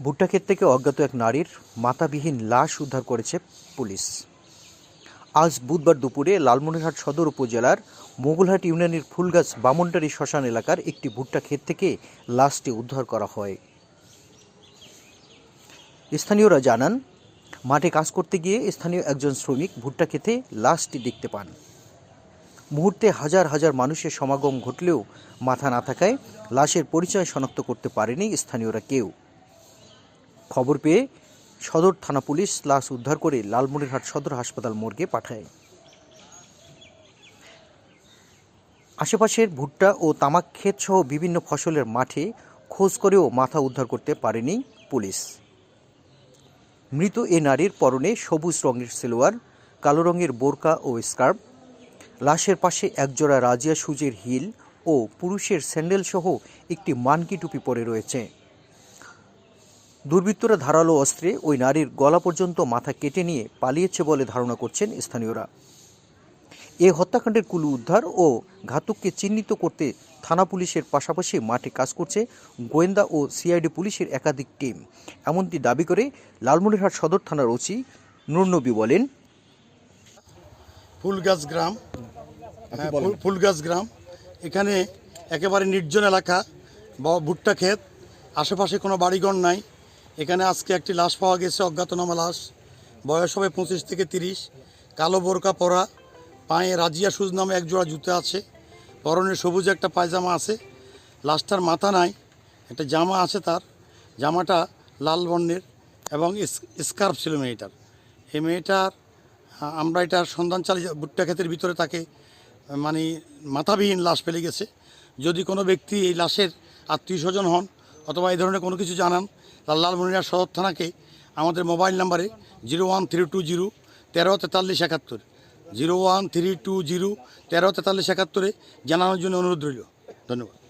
ভুট্টা ক্ষেত থেকে অজ্ঞাত এক নারীর মাথাবিহীন লাশ উদ্ধার করেছে পুলিশ। আজ বুধবার দুপুরে লালমনিরহাট সদর উপজেলার মোগলহাট ইউনিয়নের ফুলগাছ বামনটারি শ্মশান এলাকার একটি ভুট্টা ক্ষেত থেকে লাশটি উদ্ধার করা হয়। স্থানীয়রা জানান, মাঠে কাজ করতে গিয়ে স্থানীয় একজন শ্রমিক ভুট্টা খেতে লাশটি দেখতে পান। মুহূর্তে হাজার হাজার মানুষের সমাগম ঘটলেও মাথা না থাকায় লাশের পরিচয় শনাক্ত করতে পারেনি স্থানীয়রা কেউ। খবর পেয়ে সদর থানা পুলিশ লাশ উদ্ধার করে লালমনিরহাট সদর হাসপাতাল মর্গে পাঠায়। আশেপাশের ভুট্টা ও তামাক ক্ষেত সহ বিভিন্ন ফসলের মাঠে খোঁজ করেও মাথা উদ্ধার করতে পারেনি পুলিশ। মৃত এ নারীর পরনে সবুজ রঙের সেলোয়ার, কালো রঙের বোরকা ও স্কার্ফ, লাশের পাশে একজোড়া রাজিয়া সুজের হিল ও পুরুষের স্যান্ডেল সহ একটি মানকি টুপি পরে রয়েছে। দুর্বৃত্তরা ধারালো অস্ত্রে ওই নারীর গলা পর্যন্ত মাথা কেটে নিয়ে পালিয়েছে বলে ধারণা করছেন স্থানীয়রা। এ হত্যাকাণ্ডের কুলু উদ্ধার ও ঘাতককে চিহ্নিত করতে থানা পুলিশের পাশাপাশি মাঠে কাজ করছে গোয়েন্দা ও সিআইডি পুলিশের একাধিক টিম। এমনটি দাবি করে লালমনিরহাট সদর থানার ওসি নুরনবী বলেন ফুলগাছ গ্রাম হ্যাঁ, ফুল- ফুলগাছ গ্রাম এখানে একেবারে নির্জন এলাকা বা ভুট্টা ক্ষেত আশেপাশে কোনো বাড়িঘর নাই এখানে আজকে একটি লাশ পাওয়া গেছে, অজ্ঞাতনামা লাশ। বয়স হবে পঁচিশ থেকে তিরিশ। কালো বোরকা পরা। পায়ে রাজিয়া সুজ নামে এক জোড়া জুতো আছে। পরনে সবুজ একটা পায়জামা আছে। লাশটার মাথা নাই, একটা জামা আছে তার। জামাটা লাল বর্ণের এবং স্কার্ফ ছিল মেয়েটার। এই মেয়েটার, আমরা এটার সন্ধান চালিয়ে ভুট্টা ক্ষেতের ভিতরে তাকে মানে মাথাবিহীন লাশ ফেলে গেছে। যদি কোনো ব্যক্তি এই লাশের আত্মীয় স্বজন হন অথবা এই ধরনের কোনো কিছু জানান, তাহলে লালমনিরা সদর থানাকে আমাদের mobile number zero one three two zero তেরো তেতাল্লিশ একাত্তর, zero one three two zero তেরো তেতাল্লিশ একাত্তরে জানানোর জন্য অনুরোধ রইল। ধন্যবাদ।